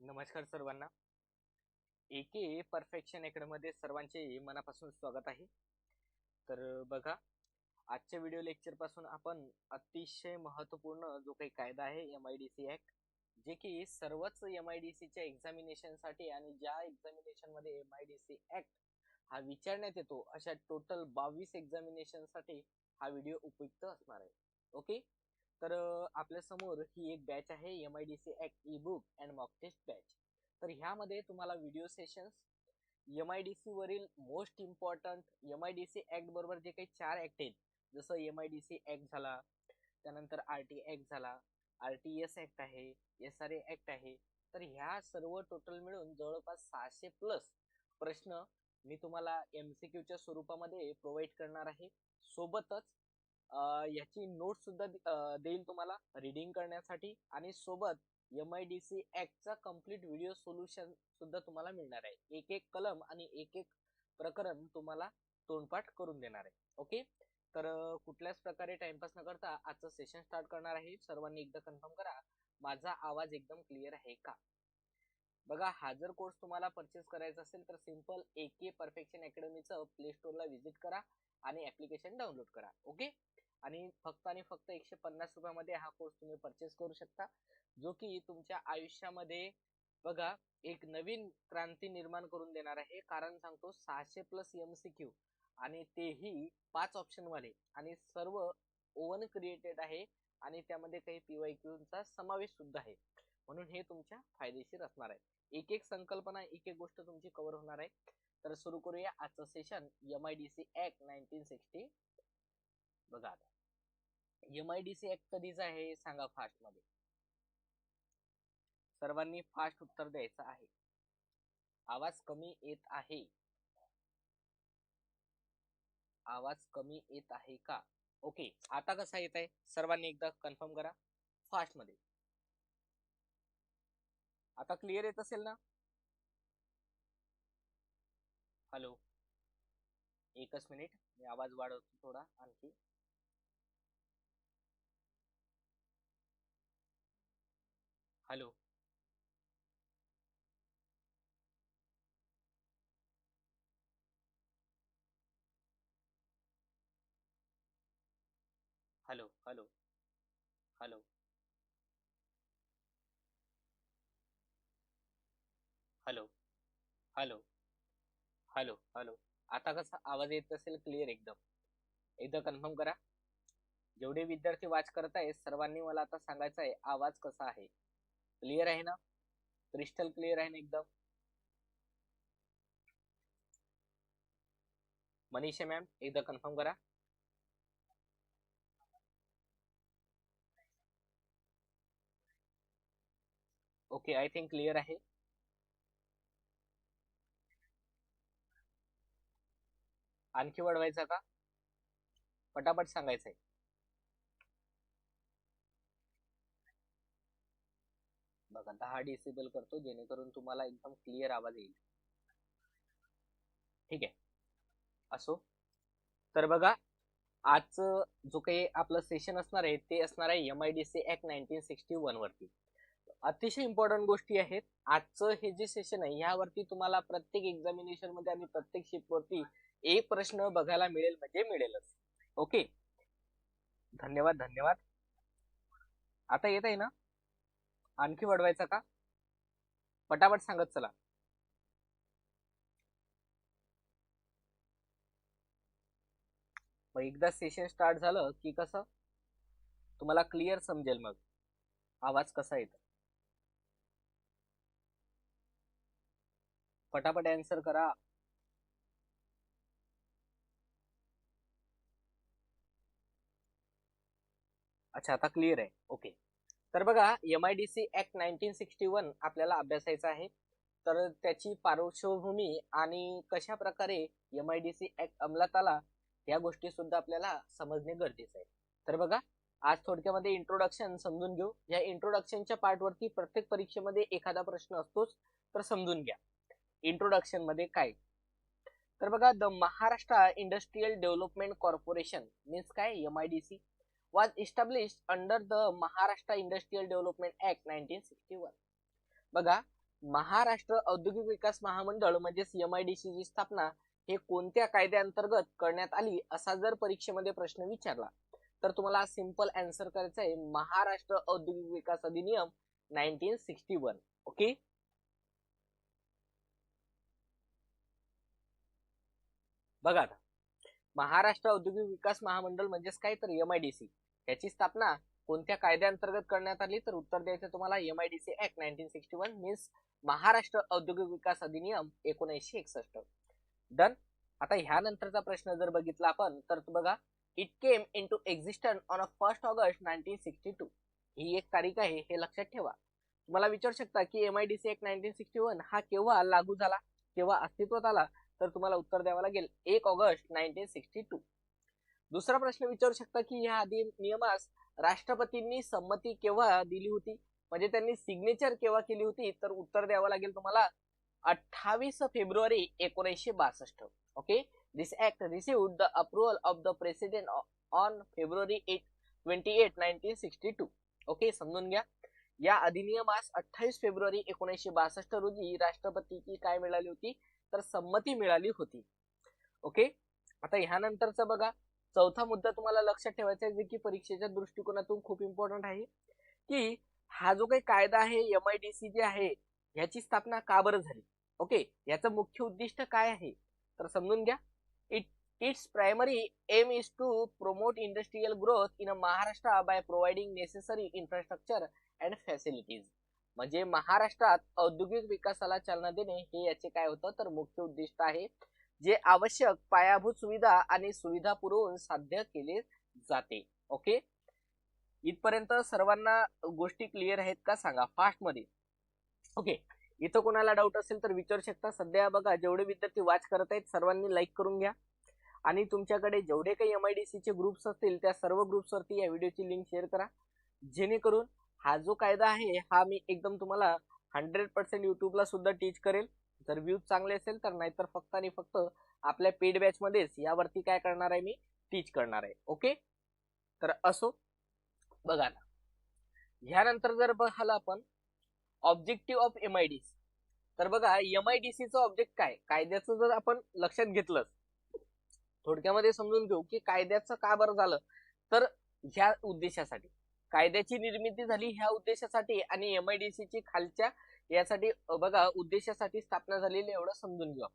नमस्कार सर्वांना. एके परफेक्शनमध्ये सर्वांचे मनापासून स्वागत आहे. तर बघा आजच्या व्हिडिओ लेक्चरपासून आपण अतिशय महत्त्वपूर्ण जो काही कायदा आहे M I D C act जे की सर्वच एम आय डी सीच्या एक्झामिनेशनसाठी आणि ज्या एक्झामिनेशनमध्ये M I D C act हा विचारण्यात येतो अशा टोटल बावीस एक्झामिनेशनसाठी हा व्हिडिओ उपयुक्त असणार आहे. ओके तर आपल्यासमोर ही एक बॅच आहे M I D C act ebook and mock test batch तर ह्यामध्ये तुम्हाला video sessions M I D C वरील most important M I D C act बरोबर जे काही चार ऍक्ट आहेत जसं M I D C act झाला त्यानंतर आर टी ऍक्ट झाला आर टी एस ऍक्ट आहे एस आर ए ऍक्ट आहे तर ह्या सर्व टोटल मिळून जवळपास सहाशे प्लस प्रश्न मी तुम्हाला एम सी क्यूच्या स्वरूपामध्ये प्रोव्हाइड करणार आहे. सोबतच याची नोट सुद्धा देईल तुम्हाला रिडिंग करण्यासाठी आणि सोबत एम आय डी सी ऍक्टचा कंप्लीट व्हिडिओ सोल्युशन सुद्धा तुम्हाला मिळणार आहे. एक एक कलम आणि एक एक प्रकरण तुम्हाला तोंडपाठ करून देणार आहे. ओके? तर कुठल्याच प्रकारे टाइमपास न करता आजचं सेशन स्टार्ट करणार आहे. सर्वांनी एकदा कन्फर्म करा. माझा आवाज एकदम क्लिअर आहे का? बघा हा जर कोर्स तुम्हाला परचेस करायचा असेल तर सिंपल ए के परफेक्शन अकॅडमीचं प्ले स्टोअरला व्हिजिट करा आणि ऍप्लिकेशन डाउनलोड करा. ओके? आणि फक्त आणि फक्त एकशे पन्नास रुपयामध्ये हा कोर्स तुम्ही परचेस करू शकता. जो की तुमच्या आयुष्यामध्ये बघा एक नवीन क्रांती निर्माण करून देणार आहे. कारण सांगतो सहाशे प्लस एमसीक्यू आणि तेही पाच ऑप्शनवाले आणि सर्व ओवन क्रिएटेड आहे आणि त्यामध्ये काही पीवायक्यूचा समावेश सुद्धा आहे. म्हणून हे तुमच्या फायदेशीर असणार आहे. एक एक संकल्पना एक एक गोष्ट तुमची कव्हर होणार आहे. तर सुरू करूया आजचं session M I D C act nineteen sixty बघा M I D C act कधीचा आहे सांगा फास्टमध्ये सर्वांनी फास्ट उत्तर द्यायचं आहे. आवाज कमी येत आहे. आवाज कमी येत आहे का? ओके आता कसा येत आहे सर्वांनी एकदा कन्फर्म करा. फास्टमध्ये आता क्लिअर येत असेल ना? हॅलो. एकच मिनिट मी आवाज वाढवतो थोडा आणखी. Hello. Hello hello hello. Hello hello hello hello. आता कसा आवाज येत असेल क्लिअर एकदम. एकदा कन्फर्म करा. जेवढे विद्यार्थी वाच करत आहे सर्वांनी मला आता सांगायचं आहे आवाज कसा आहे? क्लिअर आहे ना? क्रिस्टल क्लिअर आहे ना एकदम? मनीषा मॅम एकदा कन्फर्म करा. ओके आय थिंक क्लिअर आहे. आणखी वाढवायचा का? पटापट सांगायचंय. बघा. दहा डिसेबल करतो जेणेकरून तुम्हाला एकदम क्लिअर आवाज येईल. ठीक आहे? असो? तर बघा आजचं जो काही आपलं सेशन असणार आहे ते असणार आहे M I D C act nineteen sixty one वरती. अतिशय इम्पॉर्टंट गोष्टी आहेत. आजचं हे जे सेशन आहे ह्यावरती तुम्हाला प्रत्येक एक्झामिनेशनमध्ये आणि प्रत्येक शिपवरती एक प्रश्न बघायला मिळेल म्हणजे मिळेलच. ओके धन्यवाद धन्यवाद. आता येत आहे ना? आणखी वाढवायचा का? पटापट सांगत चला. मग एकदा सेशन स्टार्ट झालं की कसं? तुम्हाला क्लिअर समजेल मग. आवाज कसा येतो? पटापट आन्सर करा. अच्छा आता क्लिअर आहे. ओके तर बघा M I D C act nineteen sixty one आपल्याला अभ्यासायचा आहे. तर त्याची पार्श्वभूमी आणि कशा प्रकारे M I D C act अंमलात आला या गोष्टी सुद्धा आपल्याला समजणे गरजेचं आहे. तर बघा आज थोडक्यामध्ये इंट्रोडक्शन समजून घेऊ. या इंट्रोडक्शनच्या पार्टवरती प्रत्येक परीक्षेमध्ये एखादा प्रश्न असतोच तर समजून घ्या. इंट्रोडक्शनमध्ये काय? तर बघा the Maharashtra industrial development corporation means काय? M I D C was establish under the Maharashtra industrial development act nineteen sixty one बघा महाराष्ट्र औद्योगिक विकास महामंडळ म्हणजेच एम आय डी सी ची स्थापना हे कोणत्या कायद्याअंतर्गत करण्यात आली असा जर परीक्षेमध्ये प्रश्न विचारला तर तुम्हाला सिंपल अँसर करायचं आहे महाराष्ट्र औद्योगिक विकास अधिनियम नाईन्टीन सिक्स्टी वन ओके बघा आता. महाराष्ट्र औद्योगिक विकास महामंडळ म्हणजेच काय तर एमआयडीसी याची स्थापना कोणत्या कायद्याअंतर्गत करण्यात आली तर उत्तर द्यायचं तुम्हाला MIDC act nineteen sixty one means Maharashtra औद्योगिक विकास अधिनियम एकोणीसशे एकसष्ट. डन आता ह्यानंतरचा प्रश्न जर बघितला आपण तर बघा. It came into existent on a first August nineteen sixty two ही एक तारीख आहे हे लक्षात ठेवा. तुम्हाला विचारू शकता की MIDC act nineteen sixty one हा केव्हा लागू झाला केव्हा अस्तित्वात आला? तर तुम्हाला उत्तर द्यावं लागेल. एक ऑगस्ट नाईन्टीन सिक्स्टी टू. दुसरा प्रश्न विचारू शकता की या आधी नियमास राष्ट्रपतींनी संमती केव्हा दिली होती? म्हणजे त्यांनी सिग्नेचर केव्हा केली होती? तर उत्तर द्यावं लागेल तुम्हाला अठ्ठावीस फेब्रुवारी एकोणीसशे बासष्ट. Okay this act receive the approval of the president on February eight twenty eight nineteen sixty two okay समजून घ्या. या अधिनियमास अठ्ठावीस फेब्रुवारी एकोणीसशे बासष्ट रोजी राष्ट्रपतीची काय मिळाली होती? तर संमती मिळाली होती. ओके आता ह्यानंतरचा बघा. चौथा मुद्दा तुम्हाला लक्षात ठेवायचा आहे जे की परीक्षेच्या दृष्टिकोनातून खूप इम्पॉर्टंट आहे की हा जो काही कायदा आहे एम आय डी सी जे आहे याची स्थापना का बरं झाली? ओके याचं मुख्य उद्दिष्ट काय आहे? तर समजून घ्या. It it's primary aim is to promote industrial growth in a Maharashtra by providing necessary infrastructure and facilities म्हणजे महाराष्ट्रात औद्योगिक विकासाला चालना देणे हे याचे काय होतं? तर मुख्य उद्दिष्ट आहे. जे आवश्यक पायाभूत सुविधा आणि सुविधा पुरवून साध्य केले जाते. ओके? इथपर्यंत सर्वांना गोष्टी क्लिअर आहेत का सांगा? फास्टमध्ये ओके? इथं कोणाला डाऊट असेल तर विचारू शकता. सध्या बघा जेवढे विद्यार्थी वाच करत आहेत सर्वांनी लाईक करून घ्या. आणि तुमच्याकडे जेवढे काही एम आय डी सीचे ग्रुप्स असतील त्या सर्व ग्रुप्सवरती या व्हिडिओची लिंक शेअर करा. जेणेकरून हा जो कायदा आहे हा मी एकदम तुम्हाला हंड्रेड पर्सेंट युट्यूबला सुद्धा टीच करेल. जर व्ह्यूज चांगले असेल तर नाहीतर फक्त आणि फक्त आपल्या पेड बॅचमध्येच यावरती काय करणार आहे मी? टीच करणार आहे. ओके तर असो. बघा ना. ह्यानंतर जर बघायला आपण objective of M I D C तर बघा एम आय डी सीचं ऑब्जेक्ट काय? कायद्याचं जर आपण लक्षात घेतलं थोडक्यामध्ये समजून घेऊ की कायद्याचं का बरं झालं? तर ह्या उद्देशासाठी. कायद्याची निर्मिती झाली ह्या उद्देशासाठी आणि एम आय डी ची खालच्या यासाठी बघा उद्देशासाठी स्थापना झालेली एवढं समजून घ्या.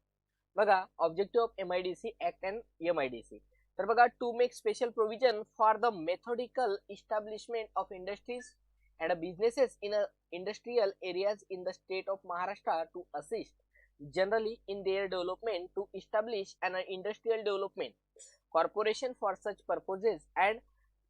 बघा objective of M I D C act and M I D C तर बघा to make special provision for the methodical establishment of industries and businesses in industrial areas in the state of Maharashtra to assist generally in their development to establish an industrial development corporation for such purposes and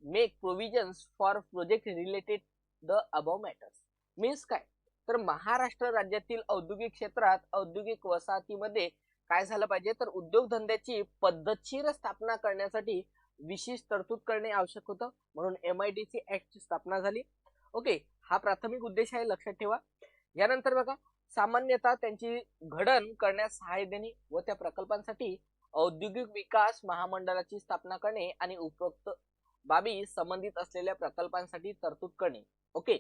make provisions for project related the above matters means काय? तर महाराष्ट्र राज्यातील औद्योगिक क्षेत्रात औद्योगिक वसाहतीमध्ये काय झालं पाहिजे? तर उद्योगधंद्याची पद्धतशीर स्थापना करण्यासाठी विशेष तरतूद करणे आवश्यक होतं. म्हणून एम आय डी सी ऍक्टची स्थापना झाली. ओके हा प्राथमिक उद्देश आहे लक्षात ठेवा. यानंतर बघा सामान्यतः त्यांची घडण करण्यास सहाय्य देणे व त्या प्रकल्पांसाठी औद्योगिक विकास महामंडळाची स्थापना करणे आणि उपरोक्त बाबी संबंधित असलेल्या प्रकल्पांसाठी तरतूद करणे. ओके?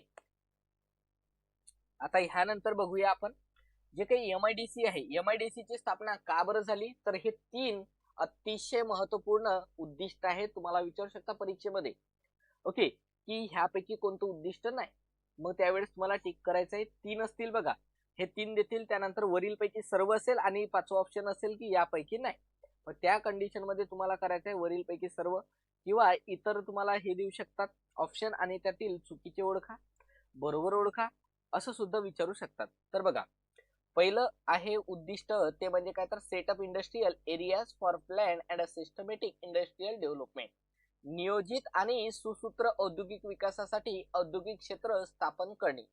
आता ह्यानंतर बघूया आपण. जे काही एम आय डी सी आहे एम आय डी सी ची स्थापना का बरं झाली? तर हे तीन अतिशय महत्त्वपूर्ण उद्दिष्ट आहे तुम्हाला विचारू शकता परीक्षेमध्ये. ओके? की ह्यापैकी कोणतं उद्दिष्ट नाही. मग त्यावेळेस तुम्हाला टिक करायचं आहे तीन असतील बघा. हे तीन देतील त्यानंतर वरील पैकी सर्व असेल आणि पाचवा ऑप्शन असेल की यापैकी नाही. मग त्या कंडिशनमध्ये तुम्हाला करायचं आहे वरील पैकी सर्व. किंवा इतर तुम्हाला हे देऊ शकतात ऑप्शन आणि त्यातील चुकीचे ओळखा बरोबर ओळखा असं सुद्धा विचारू शकतात. तर बघा पहिलं आहे उद्दिष्ट ते म्हणजे काय तर set up industrial areas for plan and a systematic industrial development नियोजित आणि सुसूत्र औद्योगिक विकासासाठी औद्योगिक क्षेत्र स्थापन करणे.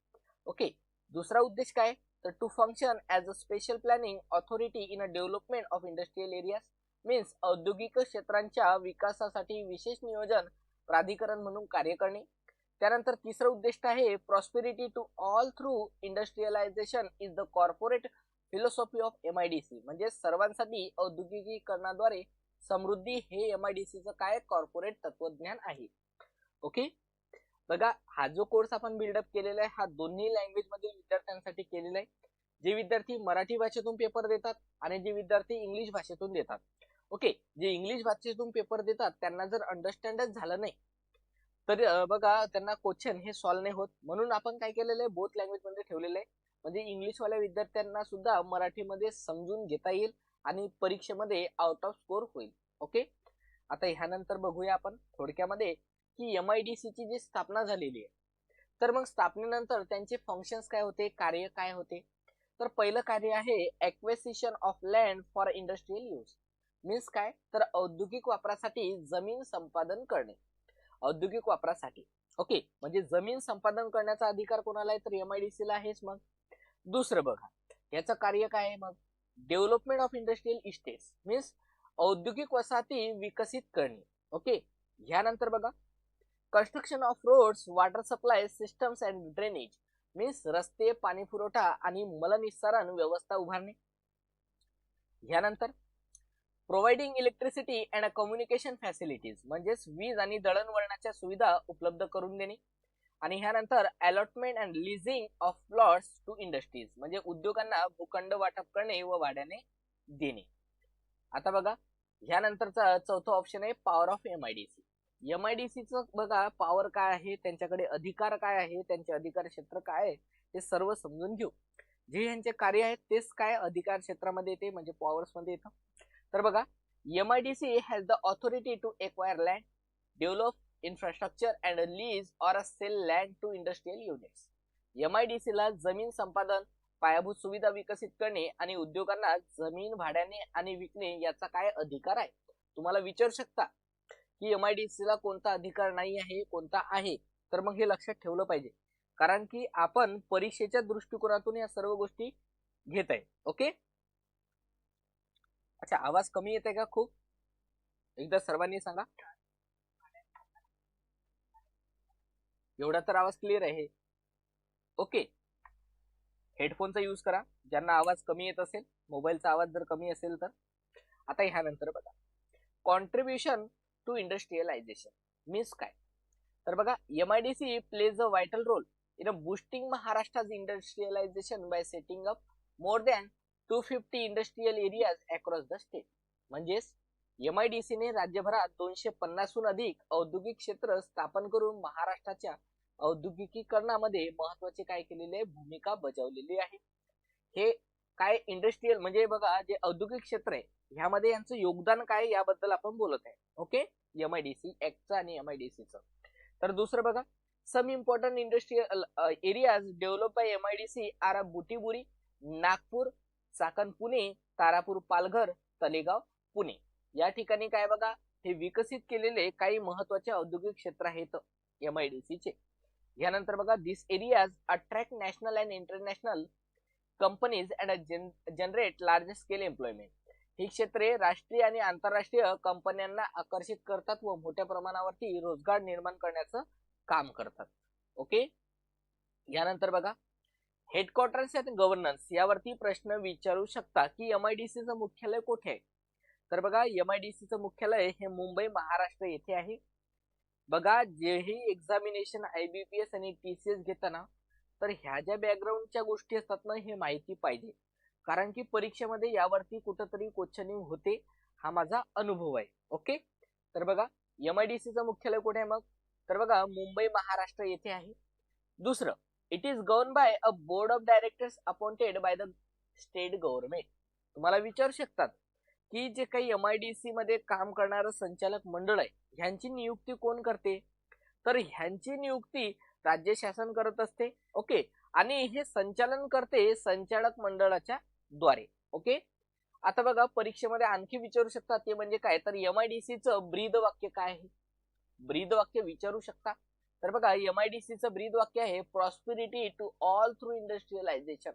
ओके दुसरा उद्देश काय? तर to function as a special planning authority in a development of industrial areas means औद्योगिक क्षेत्रांच्या विकासासाठी विशेष नियोजन प्राधिकरण म्हणून कार्य करणे. त्यानंतर तिसरं उद्दिष्ट आहे prosperity to all through industrialisation is the corporate philosophy of M I D C म्हणजे सर्वांसाठी औद्योगिकीकरणाद्वारे समृद्धी हे एम आय डी सीचं काय कॉर्पोरेट तत्वज्ञान आहे. ओके बघा हा जो कोर्स आपण बिल्डअप केलेला आहे हा दोन्ही लँग्वेजमध्ये विद्यार्थ्यांसाठी केलेला आहे. जे विद्यार्थी मराठी भाषेतून पेपर देतात आणि जे विद्यार्थी इंग्लिश भाषेतून देतात. ओके जे इंग्लिश भाषेतून पेपर देतात त्यांना जर अंडरस्टँडच झालं नाही तर बघा त्यांना क्वेश्चन हे सॉल्व्ह नाही होत. म्हणून आपण काय केलेलं आहे बोथ लँग्वेजमध्ये ठेवलेलं आहे. म्हणजे इंग्लिशवाल्या विद्यार्थ्यांना सुद्धा मराठीमध्ये समजून घेता येईल आणि परीक्षेमध्ये आउट ऑफ स्कोर होईल. ओके? आता ह्यानंतर बघूया आपण थोडक्यामध्ये की एम आय डी ची जी स्थापना झालेली आहे. तर मग स्थापनेनंतर त्यांचे फंक्शन्स काय होते कार्य काय होते? तर पहिलं कार्य आहे acquisition of land for industrial use means काय? तर औद्योगिक वापरासाठी जमीन संपादन करणे. औद्योगिक वापरासाठी. ओके म्हणजे जमीन संपादन करण्याचा अधिकार कोणाला आहे तर एमआयडीसी ला आहेच मग. दुसरं बघा. याचं कार्य काय आहे मग? Development of industrial estates means औद्योगिक वसाहती विकसित करणे. ओके ह्यानंतर बघा. Construction of roads water supply systems and drainage means रस्ते पाणी पुरवठा आणि मलनिस्सारण व्यवस्था उभारणे. ह्यानंतर providing electricity and communication facilities म्हणजेच वीज आणि दळणवळणाच्या सुविधा उपलब्ध करून देणे. आणि ह्यानंतर allotment and leasing of plots to industries म्हणजे उद्योगांना भूखंड वाटप करणे व वाड्याने देणे. आता बघा ह्यानंतरचा चौथा ऑप्शन आहे पॉवर ऑफ एमआयडीसी एमआयडीसीचं बघा पॉवर काय आहे त्यांच्याकडे अधिकार काय आहे त्यांचे अधिकार क्षेत्र काय आहे ते सर्व समजून घेऊ. जे यांचे कार्य आहेत तेच काय अधिकार क्षेत्रामध्ये येते म्हणजे पॉवर्समध्ये येतं. तर बघा MIDC has the authority to acquire land develop infrastructure and lease or a sale land to industrial units MIDC ला जमीन संपादन पायाभूत सुविधा विकसित करणे आणि उद्योगांना जमीन भाड्याने आणि विकणे याचा काय अधिकार आहे? तुम्हाला विचारू शकता की एमआयडीसी ला कोणता अधिकार नाही आहे कोणता आहे? तर मग हे लक्षात ठेवलं पाहिजे. कारण की आपण परीक्षेच्या दृष्टिकोनातून या सर्व गोष्टी घेत आहे. ओके? अच्छा आवाज कमी येते का खूप? एकदा सर्वांनी सांगा. एवढा तर आवाज क्लिअर आहे. ओके. हेडफोनचा यूज करा. ज्यांना आवाज कमी येत असेल मोबाईलचा आवाज जर कमी असेल तर. आता ह्यानंतर बघा. कॉन्ट्रीब्युशन टू इंडस्ट्रियलायझेशन मीन्स काय? तर बघा M I D C plays a vital role in a boosting Maharashtra's industrialisation by setting up more than two fifty industrial areas across the state म्हणजेच एमआयडीसीने राज्यभरात दोनशे पन्नासहून अधिक औद्योगिक क्षेत्र स्थापन करून महाराष्ट्राच्या औद्योगिकीकरणामध्ये महत्त्वाचे काय केलेले भूमिका बजावलेली आहे. हे काय इंडस्ट्रीयल म्हणजे बघा जे औद्योगिक क्षेत्र आहे ह्यामध्ये यांचं योगदान काय याबद्दल आपण बोलत आहे. ओके? एमआयडीसी ऍक्टचं आणि एम आयडीसीचं तर दुसरं बघा some important industrial areas develop by M IDC are a Butibori Nagpur Chakan Pune Tarapur Palghar Talegaon Pune. या ठिकाणी काय बघा हे विकसित केलेले काही महत्त्वाचे औद्योगिक क्षेत्र आहेत एमआयडीसी चे. यानंतर बघा this areas attract national and international companies and generate large scale employment ही क्षेत्रे राष्ट्रीय आणि आंतरराष्ट्रीय कंपन्यांना आकर्षित करतात व मोठ्या प्रमाणावरती रोजगार निर्माण करण्याचं काम करतात. ओके यानंतर बघा हेडक्वार्टर्स अँड गव्हर्नन्स यावरती प्रश्न विचारू शकता की एम आय डी सीचं मुख्यालय कुठे आहे? तर बघा यम आय डी सीचं मुख्यालय हे मुंबई महाराष्ट्र येथे आहे. बघा जेही examination I B P S आणि टी सी एस घेताना तर ह्या ज्या बॅकग्राऊंडच्या गोष्टी असतात ना हे माहिती पाहिजे. कारण की परीक्षेमध्ये यावरती कुठंतरी क्वेश्चनिंग होते हा माझा अनुभव आहे. ओके तर बघा यम आय डी सीचं मुख्यालय कुठे आहे मग? तर बघा मुंबई महाराष्ट्र येथे आहे. दुसरं it is govern by a board of directors appointed by the state government तुम्हाला विचारू शकतात की जे काही एम आय डी सी मध्ये काम करणारं संचालक मंडळ आहे ह्यांची नियुक्ती कोण करते? तर ह्यांची नियुक्ती राज्य शासन करत असते ओके? आणि हे संचालन करते संचालक मंडळाच्या द्वारे ओके? आता बघा परीक्षेमध्ये आणखी विचारू शकता ते म्हणजे काय? तर एम आय डी सीचं ब्रीद वाक्य काय आहे? ब्रीद वाक्य विचारू शकता? तर बघा एमआयडीसीचं ब्रीद वाक्य आहे prosperity to all through industrialisation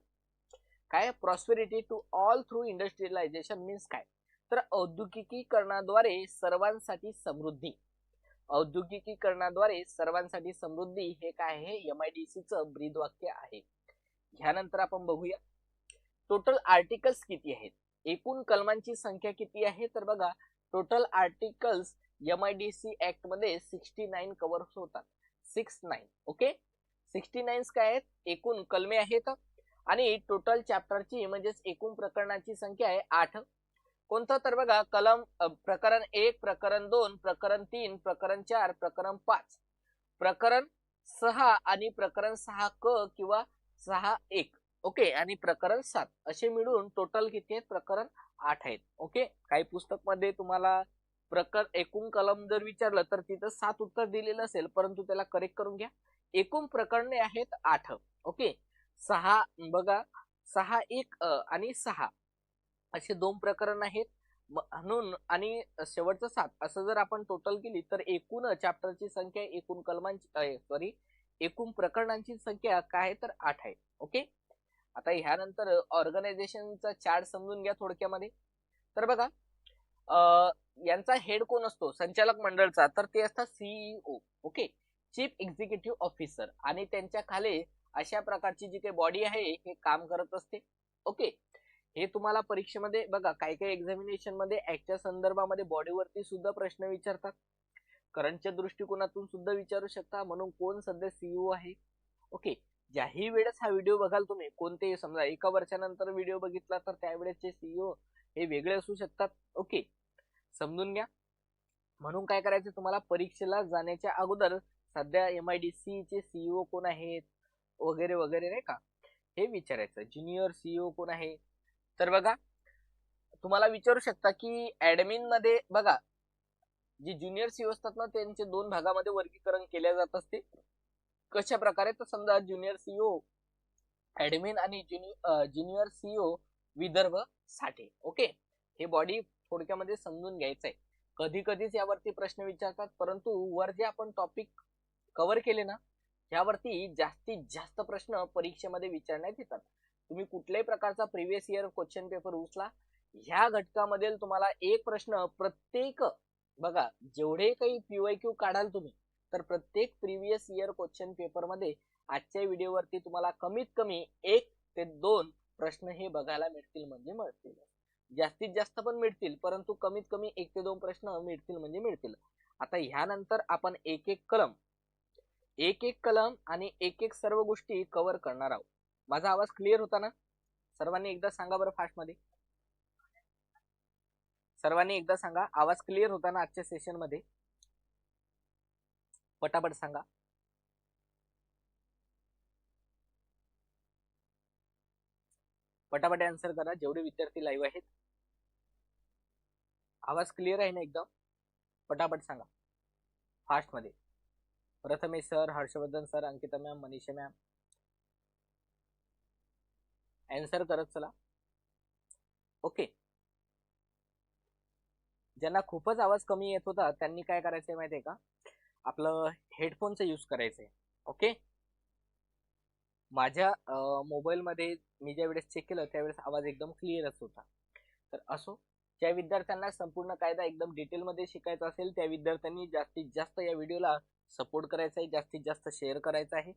काय? Prosperity to all through industrialisation means काय? तर औद्योगिकीकरणाद्वारे सर्वांसाठी समृद्धी. औद्योगिकीकरणाद्वारे सर्वांसाठी समृद्धी हे काय आहे? एमआयडीसीचं ब्रीद वाक्य आहे. ह्यानंतर आपण बघूया. टोटल आर्टिकल्स किती आहेत? एकूण कलमांची संख्या किती आहे? तर बघा टोटल आर्टिकल्स एमआयडीसी ऍक्टमध्ये सिक्स्टी नाईन कव्हर्स होतात. Six nine okay sixty nines काय आहेत? एकूण कलमे आहेत. आणि टोटल चॅप्टरची म्हणजेच एकूण प्रकरणाची संख्या आहे आठ. कोणतं? तर बघा कलम प्रकरण एक प्रकरण दोन प्रकरण तीन प्रकरण चार प्रकरण पाच. प्रकरण सहा आणि प्रकरण सहा क किंवा सहा एक ओके? आणि प्रकरण सात. असे मिळून टोटल किती आहेत? प्रकरण आठ आहेत ओके? काही पुस्तकमध्ये तुम्हाला प्रकर एकूण कलम जर विचारलं तर तिथं सात उत्तर दिलेलं असेल परंतु त्याला करेक्ट करून घ्या. एकूण प्रकरणे आहेत आठ. ओके? सहा बघा. सहा एक अ आणि सहा. असे दोन प्रकरण आहेत. म्हणून आणि शेवटचं सात. असं जर आपण टोटल केली तर एकूण चॅप्टरची संख्या एकूण कलमांची सॉरी एकूण प्रकरणांची संख्या काय आहे तर आठ आहे. ओके? आता ह्यानंतर ऑर्गनायझेशनचा चार्ट समजून घ्या थोडक्यामध्ये. तर बघा यांचा हेड कोण असतो? संचालक मंडळचा. तर ते असतात CEO okay? Chief executive officer आणि त्यांच्या खाली अशा प्रकारची जी काही बॉडी आहे हे काम करत असते ओके? हे तुम्हाला परीक्षेमध्ये बघा काही काही एक्झामिनेशनमध्ये ऍक्टच्या संदर्भामध्ये बॉडीवरती सुद्धा प्रश्न विचारतात. करंटच्या दृष्टिकोनातून सुद्धा विचारू शकता. म्हणून कोण सध्या सीईओ आहे? ओके? ज्याही वेळेस हा व्हिडिओ बघाल तुम्ही कोणतेही समजा एका वर्षानंतर व्हिडिओ बघितला तर त्यावेळेसचे सीईओ हे वेगळे असू शकतात ओके? समजून घ्या. म्हणून काय करायचं तुम्हाला परीक्षेला जाण्याच्या अगोदर सध्या एम आय डी सी चे सीईओ कोण आहेत? वगैरे वगैरे नाही का? हे विचारायचं. ज्युनियर सीईओ कोण आहे? तर बघा तुम्हाला विचारू शकता की ऍडमिनमध्ये बघा जे ज्युनियर सीईओ असतात ना त्यांचे दोन भागामध्ये वर्गीकरण केले जात असते. कशा प्रकारे तर समजा ज्युनियर सीईओ ऍडमिन आणि ज्युनियर सीईओ विदर्भ साठे. ओके? हे बॉडी थोडक्यामध्ये समजून घ्यायचंय. कधी कधीच यावरती प्रश्न विचारतात परंतु वर जे आपण टॉपिक कव्हर केले ना यावरती जास्तीत जास्त प्रश्न परीक्षेमध्ये विचारण्यात येतात. तुम्ही कुठल्याही प्रकारचा प्रिव्हियस इयर क्वेश्चन पेपर उचला ह्या घटकामधील तुम्हाला एक प्रश्न प्रत्येक बघा जेवढे काही पीवाय क्यू काढाल तुम्ही तर प्रत्येक प्रिव्हियस इयर क्वेश्चन पेपरमध्ये आजच्या व्हिडिओवरती तुम्हाला कमीत कमी एक ते दोन प्रश्न हे बघायला मिळतील म्हणजे मिळतील. जास्तीत जास्त पण मिळतील परंतु कमीत कमी एक ते दोन प्रश्न मिळतील म्हणजे मिळतील. आता ह्यानंतर आपण एक एक कलम एक एक कलम आणि एक एक सर्व गोष्टी कव्हर करणार आहोत. माझा आवाज क्लिअर होता ना? सर्वांनी एकदा सांगा बरं फास्टमध्ये सर्वांनी एकदा सांगा. आवाज क्लिअर होता ना आजच्या सेशनमध्ये? पटापट सांगा. पटापट आन्सर करा. जेवढे विद्यार्थी लाईव्ह आहेत आवाज क्लिअर आहे ना एकदम? पटापट सांगा. फास्टमध्ये. Prathamesh sir Harshvardhan sir Ankita ma'am Manisha ma'am answer करत चला. ओके ज्यांना खूपच आवाज कमी येत होता त्यांनी काय करायचंय माहितीये का? आपलं हेडफोनचं यूज करायचंय. ओके माझ्या मोबाईल मध्ये मी ज्या वेळेस चेक केलं त्यावेळेस आवाज एकदम क्लिअरच होता. तर असो ज्या विद्यार्थ्यांना संपूर्ण कायदा एकदम डिटेलमध्ये शिकायचा असेल त्या विद्यार्थ्यांनी जास्तीत जास्त या व्हिडिओला सपोर्ट करायचा आहे जास्तीत जास्त शेअर करायचा आहे.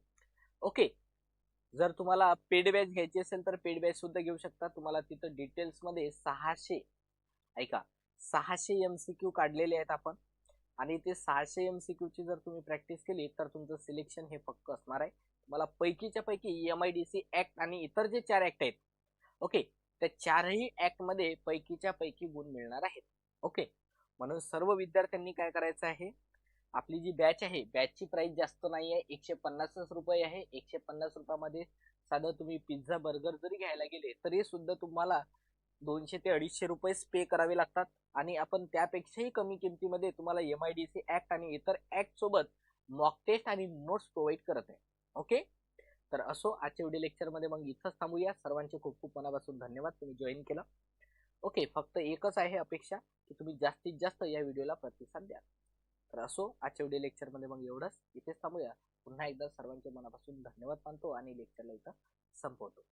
ओके जर तुम्हाला पेड बॅच घ्यायची असेल तर पेड बॅच सुद्धा घेऊ शकता. तुम्हाला तिथं डिटेल्समध्ये सहाशे ऐका सहाशे एमसीक्यू काढलेले आहेत आपण. आणि ते सहाशे एम सी क्यूची जर तुम्ही प्रॅक्टिस केली तर तुमचं सिलेक्शन हे पक्क असणार आहे. मला पैकीच्या पैकी M I D C act आणि इतर जे चार ऍक्ट आहेत. ओके त्या चारही ऍक्टमध्ये पैकीच्या पैकी गुण मिळणार आहेत. ओके म्हणून सर्व विद्यार्थ्यांनी काय करायचं आहे? आपली जी बॅच आहे बॅचची प्राइस जास्त नाही आहे एकशे पन्नासच रुपये आहे. एकशे पन्नास रुपयामध्ये साधं तुम्ही पिझ्झा बर्गर जरी घ्यायला गेले तरी सुद्धा तुम्हाला दोनशे ते अडीचशे रुपये पे करावे लागतात. आणि आपण त्यापेक्षाही कमी किमतीमध्ये तुम्हाला M I D C act आणि इतर ऍक्ट सोबत मॉक टेस्ट आणि नोट्स प्रोव्हाइड करत आहे. ओके तर असो आजच्या व्हिडिओ लेक्चरमध्ये मग इथंच थांबूया. सर्वांचे खूप खूप मनापासून धन्यवाद. तुम्ही जॉईन केलं. ओके फक्त एकच आहे अपेक्षा की तुम्ही जास्तीत जास्त या व्हिडिओला प्रतिसाद द्या तर असो आजच्या व्हिडिओ लेक्चरमध्ये मग एवढंच. इथेच थांबूया. पुन्हा एकदा सर्वांचे मनापासून धन्यवाद मानतो आणि लेक्चरला इथं संपवतो.